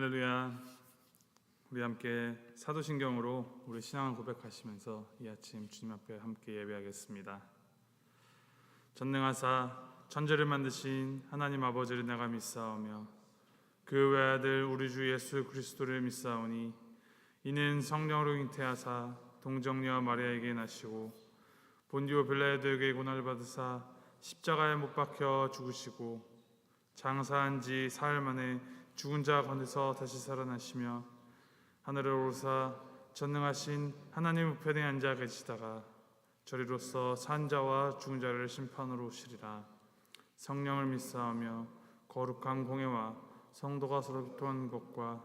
할렐루야. 우리 함께 사도신경으로 우리 신앙을 고백하시면서 이 아침 주님 앞에 함께 예배하겠습니다. 전능하사 천지를 만드신 하나님 아버지를 내가 믿사오며 그 외아들 우리 주 예수 그리스도를 믿사오니 이는 성령으로 잉태하사 동정녀 마리아에게 나시고 본디오 빌라에드에게 고난을 받으사 십자가에 못 박혀 죽으시고 장사한 지 사흘 만에 죽은 자 가운데서 다시 살아나시며 하늘을 오르사 전능하신 하나님 우편에 앉아 계시다가 저리로서 산 자와 죽은 자를 심판으로 오시리라 성령을 믿사오며 거룩한 공예와 성도가 서로 교통한 것과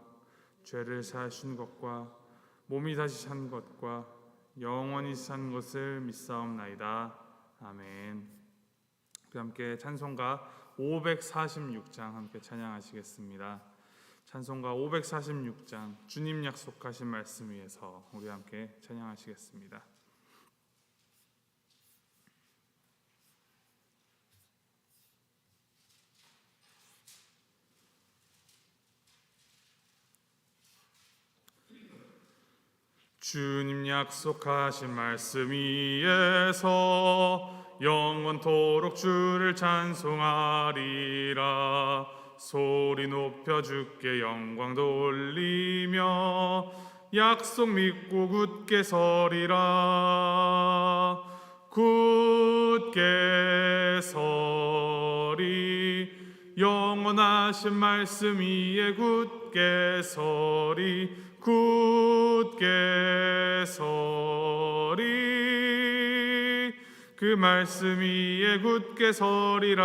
죄를 사하신 것과 몸이 다시 산 것과 영원히 산 것을 믿사옵나이다 아멘. 함께 찬송가 546장 함께 찬양하시겠습니다. 찬송가 546장 주님 약속하신 말씀 위에서 우리 함께 찬양하시겠습니다. 주님 약속하신 말씀 위에서 영원토록 주를 찬송하리라 소리 높여 주께 영광 돌리며 약속 믿고 굳게 서리라. 굳게 서리. 영원하신 말씀 위에 굳게 서리. 굳게 서리. 그 말씀 위에 굳게 서리라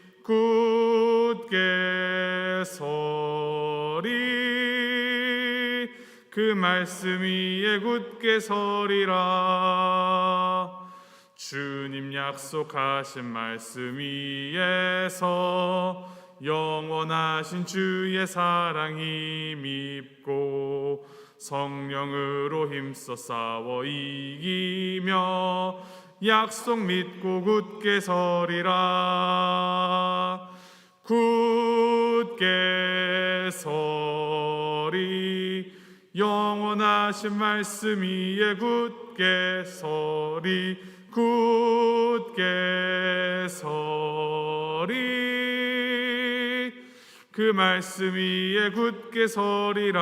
굳게 서리. 그 말씀 위에 굳게 서리라. 주님 약속하신 말씀 위에서 영원하신 주의 사랑이 밉고 성령으로 힘써 싸워 이기며 약속 믿고 굳게 서리라. 굳게 서리. 영원하신 말씀 위에 굳게 서리. 굳게 서리. 그 말씀 위에 굳게 서리라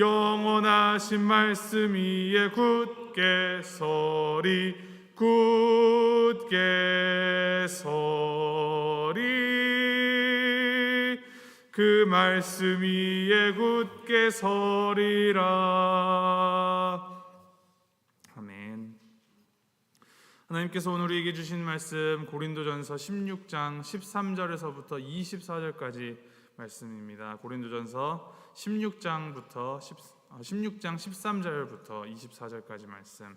영원하신 말씀 위에 굳게 서리 굳게 서리. 그 말씀 위에 굳게 서리라. 아멘. 하나님께서 오늘 우리에게 주신 말씀 고린도전서 16장 13절에서부터 24절까지 말씀입니다. 고린도전서 16장부터 10, 16장 13절부터 24절까지 말씀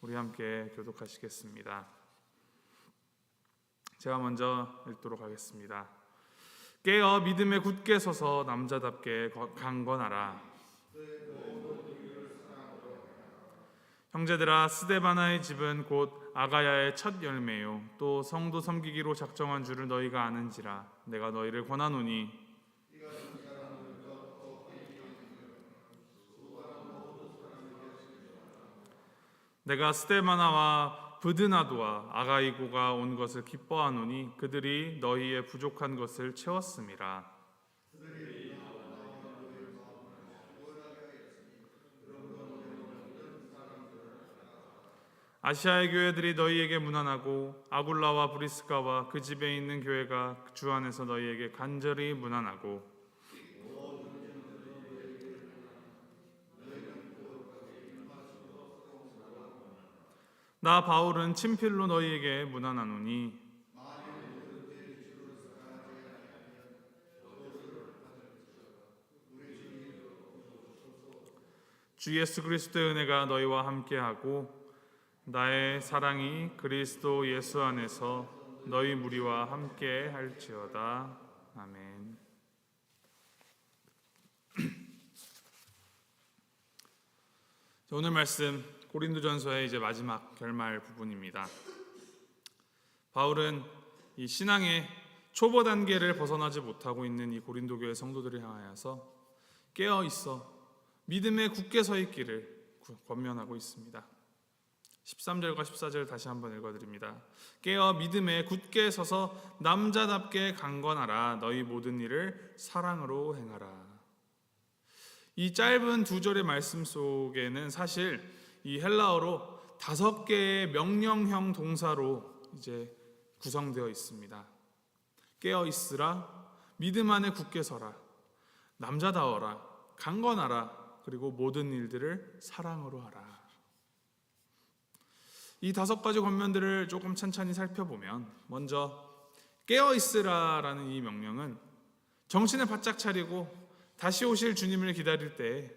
우리 함께 교독하시겠습니다. 제가 먼저 읽도록 하겠습니다. 깨어 믿음에 굳게 서서 남자답게 강건하라. 형제들아 스데바나의 집은 곧 아가야의 첫 열매요 또 성도 섬기기로 작정한 줄을 너희가 아는지라 내가 너희를 권하노니 내가 스테마나와 부드나도와 아가이고가 온 것을 기뻐하노니 그들이 너희의 부족한 것을 채웠음이라. 아시아의 교회들이 너희에게 무난하고 아굴라와 브리스가와 그 집에 있는 교회가 주 안에서 너희에게 간절히 무난하고 나 바울은 친필로 너희에게 문안하노니 주 예수 그리스도의 은혜가 너희와 함께하고 나의 사랑이 그리스도 예수 안에서 너희 무리와 함께 할지어다. 아멘. 자, 오늘 말씀 고린도전서의 이제 마지막 결말 부분입니다. 바울은 이 신앙의 초보 단계를 벗어나지 못하고 있는 이 고린도 교회 성도들을 향하여서 깨어 있어 믿음에 굳게 서 있기를 구- 권면하고 있습니다. 13절과 14절 다시 한번 읽어드립니다. 깨어 믿음에 굳게 서서 남자답게 강건하라. 너희 모든 일을 사랑으로 행하라. 이 짧은 두 절의 말씀 속에는 사실 이 헬라어로 다섯 개의 명령형 동사로 이제 구성되어 있습니다. 깨어 있으라, 믿음 안에 굳게 서라, 남자다워라, 강건하라, 그리고 모든 일들을 사랑으로 하라. 이 다섯 가지 권면들을 조금 천천히 살펴보면 먼저 깨어 있으라라는 이 명령은 정신을 바짝 차리고 다시 오실 주님을 기다릴 때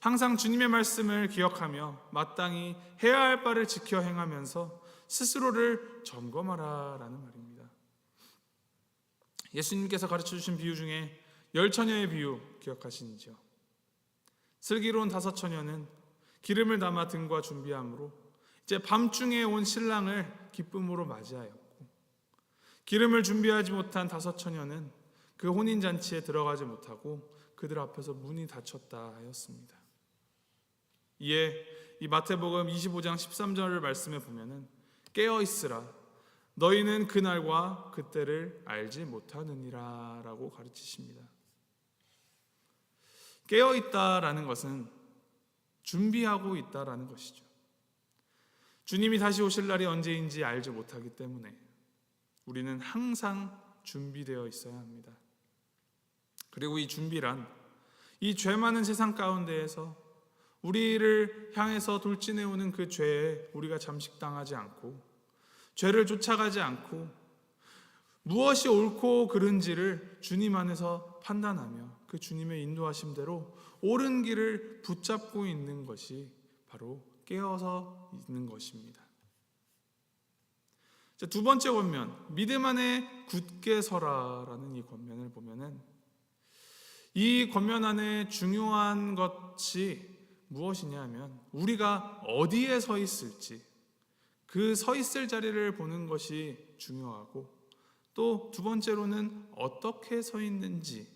항상 주님의 말씀을 기억하며 마땅히 해야 할 바를 지켜 행하면서 스스로를 점검하라라는 말입니다. 예수님께서 가르쳐 주신 비유 중에 열 처녀의 비유 기억하시는지요? 슬기로운 다섯 처녀는 기름을 담아 등과 준비함으로 이제 밤중에 온 신랑을 기쁨으로 맞이하였고 기름을 준비하지 못한 다섯 처녀는 그 혼인 잔치에 들어가지 못하고 그들 앞에서 문이 닫혔다 하였습니다. 이에 이 마태복음 25장 13절을 말씀해 보면은 깨어 있으라 너희는 그날과 그때를 알지 못하느니라라고 가르치십니다. 깨어 있다라는 것은 준비하고 있다라는 것이죠. 주님이 다시 오실 날이 언제인지 알지 못하기 때문에 우리는 항상 준비되어 있어야 합니다. 그리고 이 준비란 이 죄 많은 세상 가운데에서 우리를 향해서 돌진해오는 그 죄에 우리가 잠식당하지 않고 죄를 쫓아가지 않고 무엇이 옳고 그른지를 주님 안에서 판단하며 그 주님의 인도하심대로 옳은 길을 붙잡고 있는 것이 바로 깨어서 있는 것입니다. 자, 두 번째 권면, 믿음 안에 굳게 서라라는 이 권면을 보면은 이 권면 안에 중요한 것이 무엇이냐면 우리가 어디에 서 있을지 그 서 있을 자리를 보는 것이 중요하고 또 두 번째로는 어떻게 서 있는지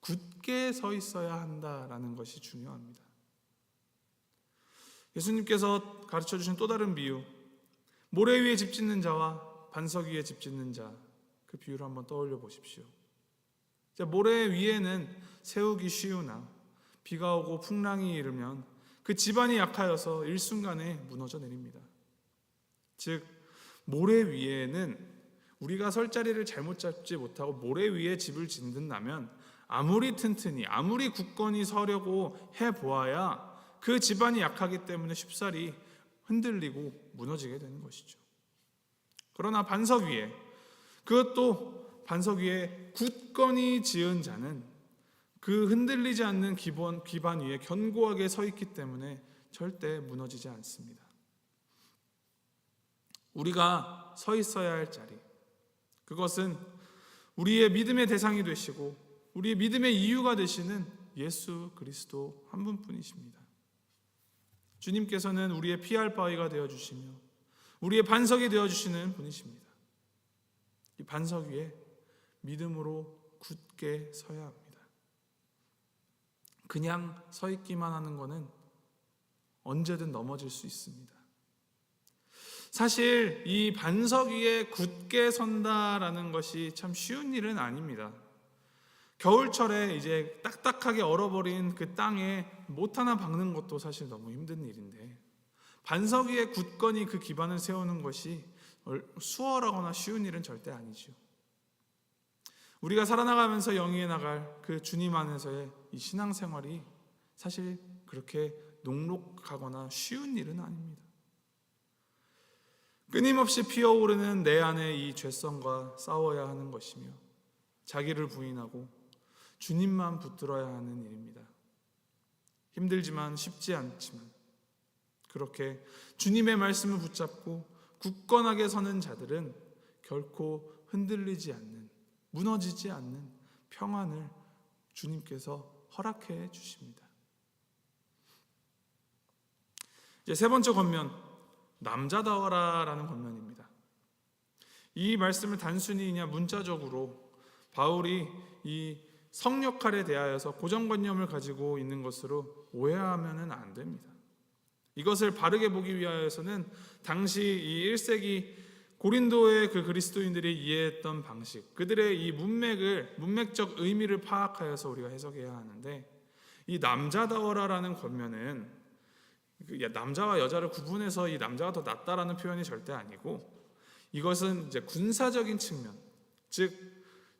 굳게 서 있어야 한다라는 것이 중요합니다. 예수님께서 가르쳐 주신 또 다른 비유 모래 위에 집 짓는 자와 반석 위에 집 짓는 자 그 비유를 한번 떠올려 보십시오. 자, 모래 위에는 세우기 쉬우나 비가 오고 풍랑이 일으면 그 집안이 약하여서 일순간에 무너져 내립니다. 즉 모래 위에는 우리가 설 자리를 잘못 잡지 못하고 모래 위에 집을 짓는다면 아무리 튼튼히 아무리 굳건히 서려고 해 보아야 그 집안이 약하기 때문에 쉽사리 흔들리고 무너지게 되는 것이죠. 그러나 반석 위에 그것도 반석 위에 굳건히 지은 자는 그 흔들리지 않는 기본 기반 위에 견고하게 서 있기 때문에 절대 무너지지 않습니다. 우리가 서 있어야 할 자리 그것은 우리의 믿음의 대상이 되시고 우리의 믿음의 이유가 되시는 예수 그리스도 한 분뿐이십니다. 주님께서는 우리의 피할 바위가 되어 주시며 우리의 반석이 되어 주시는 분이십니다. 이 반석 위에 믿음으로 굳게 서야 합니다. 그냥 서 있기만 하는 것은 언제든 넘어질 수 있습니다. 사실 이 반석 위에 굳게 선다라는 것이 참 쉬운 일은 아닙니다. 겨울철에 이제 딱딱하게 얼어버린 그 땅에 못 하나 박는 것도 사실 너무 힘든 일인데 반석 위에 굳건히 그 기반을 세우는 것이 수월하거나 쉬운 일은 절대 아니죠. 우리가 살아나가면서 영위해 나갈 그 주님 안에서의 이 신앙생활이 사실 그렇게 녹록하거나 쉬운 일은 아닙니다. 끊임없이 피어오르는 내 안의 이 죄성과 싸워야 하는 것이며 자기를 부인하고 주님만 붙들어야 하는 일입니다. 힘들지만 쉽지 않지만 그렇게 주님의 말씀을 붙잡고 굳건하게 서는 자들은 결코 흔들리지 않는 무너지지 않는 평안을 주님께서 허락해 주십니다. 이제 세 번째 권면 남자다워라라는 권면입니다. 이 말씀을 단순히 그냥 문자적으로 바울이 이 성역할에 대하여서 고정관념을 가지고 있는 것으로 오해하면은 안 됩니다. 이것을 바르게 보기 위하여서는 당시 이 1세기 고린도의 그 그리스도인들이 이해했던 방식, 그들의 이 문맥을 문맥적 의미를 파악하여서 우리가 해석해야 하는데 이 남자다워라라는 권면은 그 남자와 여자를 구분해서 이 남자가 더 낫다라는 표현이 절대 아니고 이것은 이제 군사적인 측면, 즉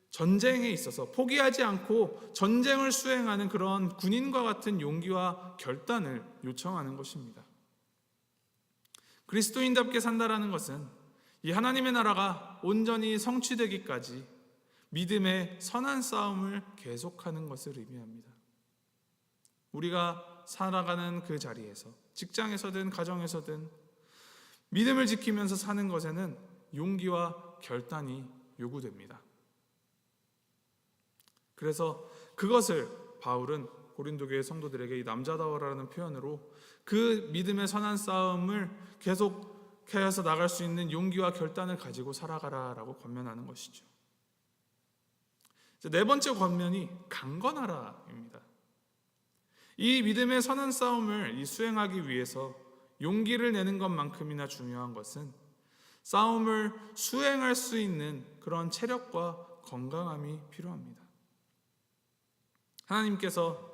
전쟁에 있어서 포기하지 않고 전쟁을 수행하는 그런 군인과 같은 용기와 결단을 요청하는 것입니다. 그리스도인답게 산다라는 것은 이 하나님의 나라가 온전히 성취되기까지 믿음의 선한 싸움을 계속하는 것을 의미합니다. 우리가 살아가는 그 자리에서 직장에서든 가정에서든 믿음을 지키면서 사는 것에는 용기와 결단이 요구됩니다. 그래서 그것을 바울은 고린도 교회 성도들에게 이 남자다워라는 표현으로 그 믿음의 선한 싸움을 계속 해서 나갈 수 있는 용기와 결단을 가지고 살아가라라고 권면하는 것이죠. 네 번째 권면이 강건하라입니다. 이 믿음의 선한 싸움을 수행하기 위해서 용기를 내는 것만큼이나 중요한 것은 싸움을 수행할 수 있는 그런 체력과 건강함이 필요합니다. 하나님께서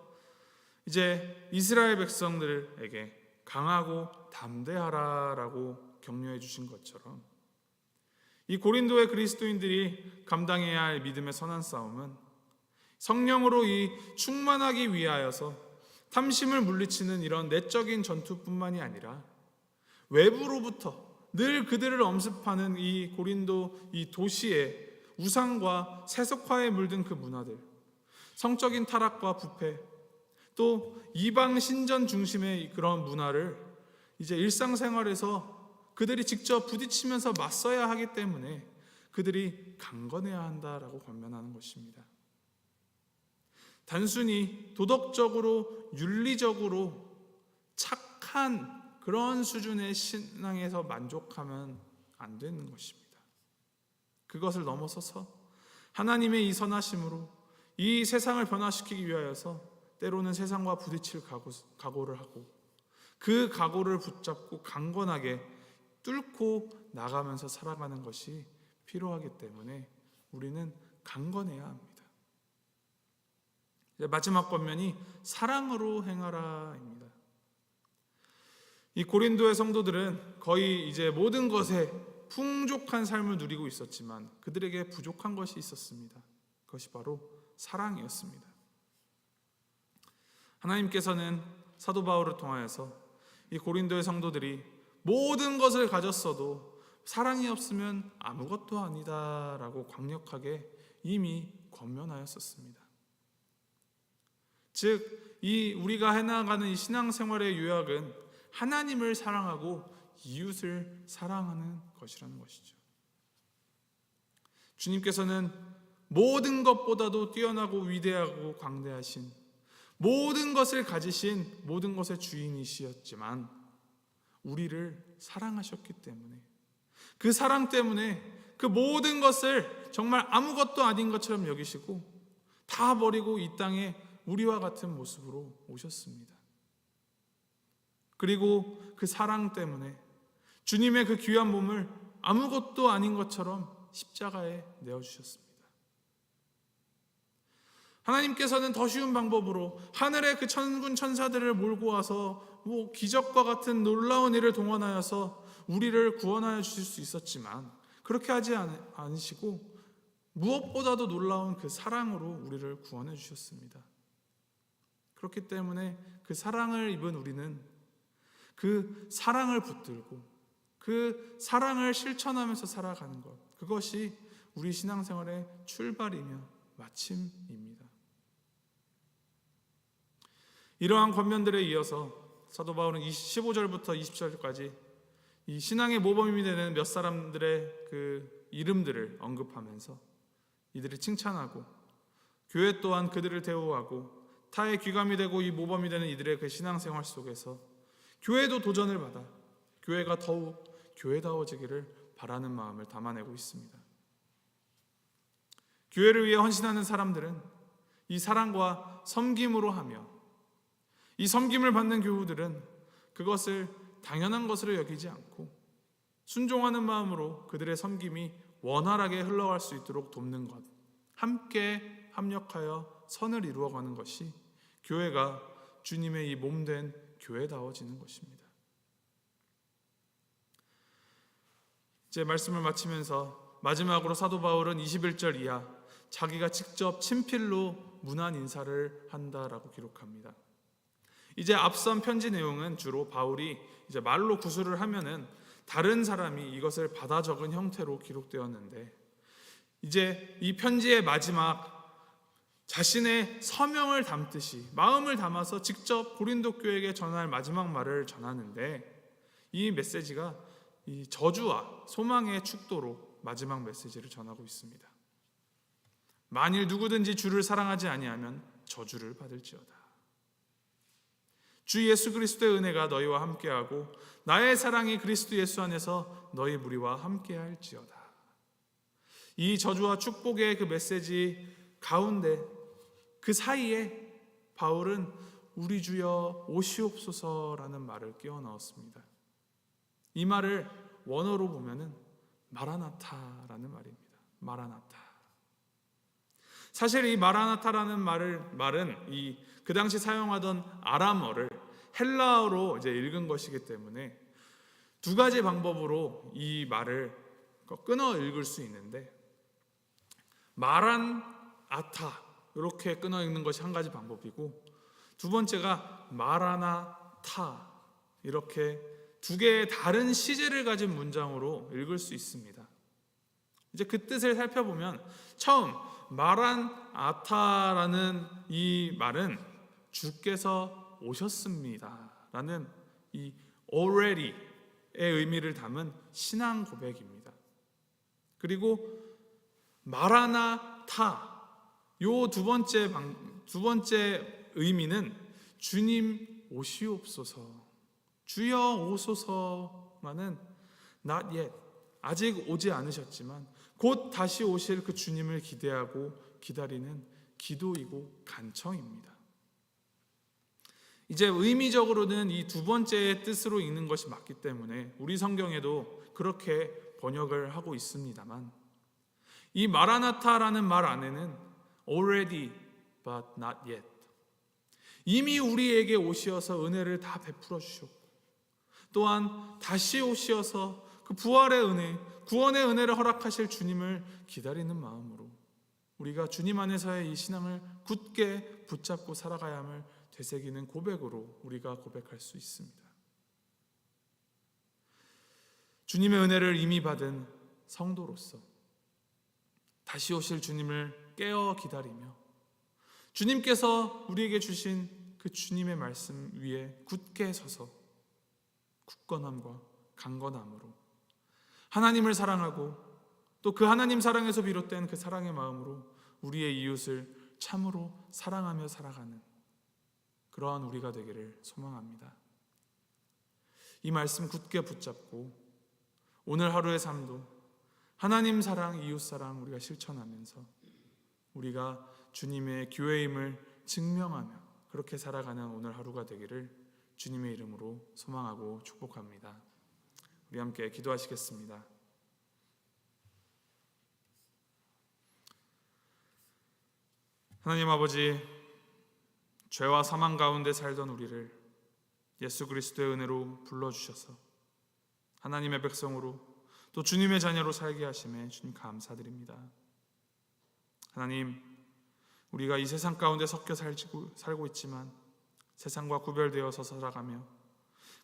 이제 이스라엘 백성들에게 강하고 담대하라라고 격려해 주신 것처럼 이 고린도의 그리스도인들이 감당해야 할 믿음의 선한 싸움은 성령으로 이 충만하기 위하여서 탐심을 물리치는 이런 내적인 전투뿐만이 아니라 외부로부터 늘 그들을 엄습하는 이 고린도 이 도시의 우상과 세속화에 물든 그 문화들, 성적인 타락과 부패, 또 이방 신전 중심의 그런 문화를 이제 일상생활에서 그들이 직접 부딪히면서 맞서야 하기 때문에 그들이 강건해야 한다라고 권면하는 것입니다. 단순히 도덕적으로 윤리적으로 착한 그런 수준의 신앙에서 만족하면 안 되는 것입니다. 그것을 넘어서서 하나님의 이 선하심으로 이 세상을 변화시키기 위하여서 때로는 세상과 부딪힐 각오, 각오를 하고 그 각오를 붙잡고 강건하게 뚫고 나가면서 살아가는 것이 필요하기 때문에 우리는 강건해야 합니다. 마지막 권면이 사랑으로 행하라입니다. 이 고린도의 성도들은 거의 이제 모든 것에 풍족한 삶을 누리고 있었지만 그들에게 부족한 것이 있었습니다. 그것이 바로 사랑이었습니다. 하나님께서는 사도 바울을 통하여서 이 고린도의 성도들이 모든 것을 가졌어도 사랑이 없으면 아무것도 아니다라고 강력하게 이미 권면하였었습니다. 즉, 이 우리가 해나가는 이 신앙생활의 요약은 하나님을 사랑하고 이웃을 사랑하는 것이라는 것이죠. 주님께서는 모든 것보다도 뛰어나고 위대하고 광대하신 모든 것을 가지신 모든 것의 주인이시였지만 우리를 사랑하셨기 때문에 그 사랑 때문에 그 모든 것을 정말 아무것도 아닌 것처럼 여기시고 다 버리고 이 땅에 우리와 같은 모습으로 오셨습니다. 그리고 그 사랑 때문에 주님의 그 귀한 몸을 아무것도 아닌 것처럼 십자가에 내어주셨습니다. 하나님께서는 더 쉬운 방법으로 하늘의 그 천군 천사들을 몰고 와서 뭐 기적과 같은 놀라운 일을 동원하여서 우리를 구원하여 주실 수 있었지만 그렇게 하지 않- 않으시고 무엇보다도 놀라운 그 사랑으로 우리를 구원해 주셨습니다. 그렇기 때문에 그 사랑을 입은 우리는 그 사랑을 붙들고 그 사랑을 실천하면서 살아가는 것 그것이 우리 신앙생활의 출발이며 마침입니다. 이러한 권면들에 이어서 사도 바울은 15절부터 20절까지 이 신앙의 모범이 되는 몇 사람들의 그 이름들을 언급하면서 이들을 칭찬하고 교회 또한 그들을 대우하고 타의 귀감이 되고 이 모범이 되는 이들의 그 신앙생활 속에서 교회도 도전을 받아 교회가 더욱 교회다워지기를 바라는 마음을 담아내고 있습니다. 교회를 위해 헌신하는 사람들은 이 사랑과 섬김으로 하며 이 섬김을 받는 교우들은 그것을 당연한 것으로 여기지 않고 순종하는 마음으로 그들의 섬김이 원활하게 흘러갈 수 있도록 돕는 것, 함께 합력하여 선을 이루어가는 것이 교회가 주님의 이 몸된 교회다워지는 것입니다. 이제 말씀을 마치면서 마지막으로 사도 바울은 21절 이하 자기가 직접 친필로 문안 인사를 한다라고 기록합니다. 이제 앞선 편지 내용은 주로 바울이 이제 말로 구술을 하면은 다른 사람이 이것을 받아 적은 형태로 기록되었는데 이제 이 편지의 마지막 자신의 서명을 담듯이 마음을 담아서 직접 고린도 교회에게 전할 마지막 말을 전하는데 이 메시지가 이 저주와 소망의 축도로 마지막 메시지를 전하고 있습니다. 만일 누구든지 주를 사랑하지 아니하면 저주를 받을지어다. 주 예수 그리스도의 은혜가 너희와 함께하고 나의 사랑이 그리스도 예수 안에서 너희 무리와 함께할지어다. 이 저주와 축복의 그 메시지 가운데 그 사이에 바울은 우리 주여 오시옵소서라는 말을 끼워 넣었습니다. 이 말을 원어로 보면은 마라나타라는 말입니다. 마라나타. 사실 이 마라나타라는 말을 말은 이 그 당시 사용하던 아람어를 헬라어로 이제 읽은 것이기 때문에 두 가지 방법으로 이 말을 끊어 읽을 수 있는데 마란 아타 이렇게 끊어 읽는 것이 한 가지 방법이고 두 번째가 마라나타 이렇게 두 개의 다른 시제를 가진 문장으로 읽을 수 있습니다. 이제 그 뜻을 살펴보면 처음 마란 아타라는 이 말은 주께서 오셨습니다 라는 이 already의 의미를 담은 신앙 고백입니다. 그리고 마라나타 요 두 번째 방, 두 번째 의미는 주님 오시옵소서 주여 오소서만은 not yet 아직 오지 않으셨지만 곧 다시 오실 그 주님을 기대하고 기다리는 기도이고 간청입니다. 이제 의미적으로는 이 두 번째의 뜻으로 읽는 것이 맞기 때문에 우리 성경에도 그렇게 번역을 하고 있습니다만 이 마라나타라는 말 안에는 already but not yet 이미 우리에게 오시어서 은혜를 다 베풀어 주셨고 또한 다시 오시어서 그 부활의 은혜, 구원의 은혜를 허락하실 주님을 기다리는 마음으로 우리가 주님 안에서의 이 신앙을 굳게 붙잡고 살아가야 함을 되새기는 고백으로 우리가 고백할 수 있습니다. 주님의 은혜를 이미 받은 성도로서 다시 오실 주님을 깨어 기다리며 주님께서 우리에게 주신 그 주님의 말씀 위에 굳게 서서 굳건함과 강건함으로 하나님을 사랑하고 또 그 하나님 사랑에서 비롯된 그 사랑의 마음으로 우리의 이웃을 참으로 사랑하며 살아가는 그러한 우리가 되기를 소망합니다. 이 말씀 굳게 붙잡고 오늘 하루의 삶도 하나님 사랑, 이웃 사랑 우리가 실천하면서 우리가 주님의 교회임을 증명하며 그렇게 살아가는 오늘 하루가 되기를 주님의 이름으로 소망하고 축복합니다. 우리 함께 기도하시겠습니다. 하나님 아버지, 죄와 사망 가운데 살던 우리를 예수 그리스도의 은혜로 불러 주셔서 하나님의 백성으로 또 주님의 자녀로 살게 하심에 주님 감사드립니다. 하나님, 우리가 이 세상 가운데 섞여 살고, 살고 있지만 세상과 구별되어서 살아가며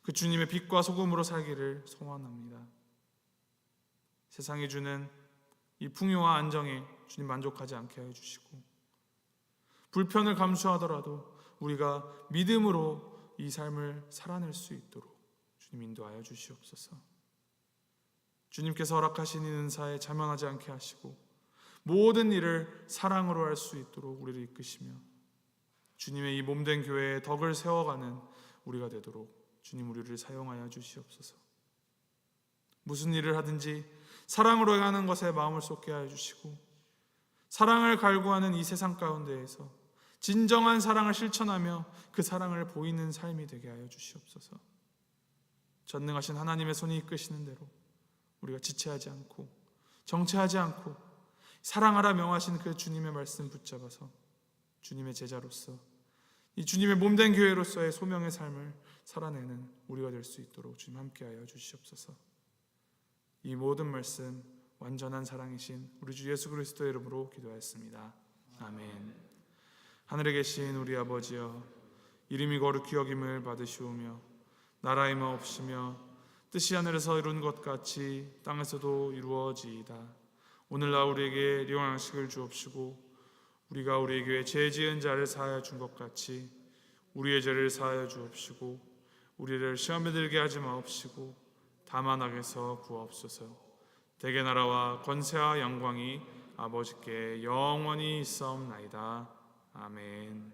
그 주님의 빛과 소금으로 살기를 소원합니다. 세상이 주는 이 풍요와 안정에 주님 만족하지 않게 하여 주시고 불편을 감수하더라도 우리가 믿음으로 이 삶을 살아낼 수 있도록 주님 인도하여 주시옵소서. 주님께서 허락하신 이 은사에 자면하지 않게 하시고 모든 일을 사랑으로 할 수 있도록 우리를 이끄시며 주님의 이 몸된 교회에 덕을 세워가는 우리가 되도록 주님 우리를 사용하여 주시옵소서. 무슨 일을 하든지 사랑으로 하는 것에 마음을 쏟게 하여 주시고 사랑을 갈구하는 이 세상 가운데에서 진정한 사랑을 실천하며 그 사랑을 보이는 삶이 되게 하여 주시옵소서. 전능하신 하나님의 손이 이끄시는 대로 우리가 지체하지 않고 정체하지 않고 사랑하라 명하신 그 주님의 말씀 붙잡아서 주님의 제자로서 이 주님의 몸된 교회로서의 소명의 삶을 살아내는 우리가 될 수 있도록 주님 함께하여 주시옵소서. 이 모든 말씀 완전한 사랑이신 우리 주 예수 그리스도의 이름으로 기도하였습니다. 아멘. 하늘에 계신 우리 아버지여 이름이 거룩히 여김을 받으시오며 나라의 마옵시며 뜻이 하늘에서 이룬 것 같이 땅에서도 이루어지이다. 오늘날 우리에게 일용양식을 주옵시고 우리가 우리에게 죄 지은 자를 사하여 준 것 같이 우리의 죄를 사하여 주옵시고 우리를 시험에 들게 하지 마옵시고 다만 악에서 구하옵소서. 대개 나라와 권세와 영광이 아버지께 영원히 있사옵나이다. 아멘.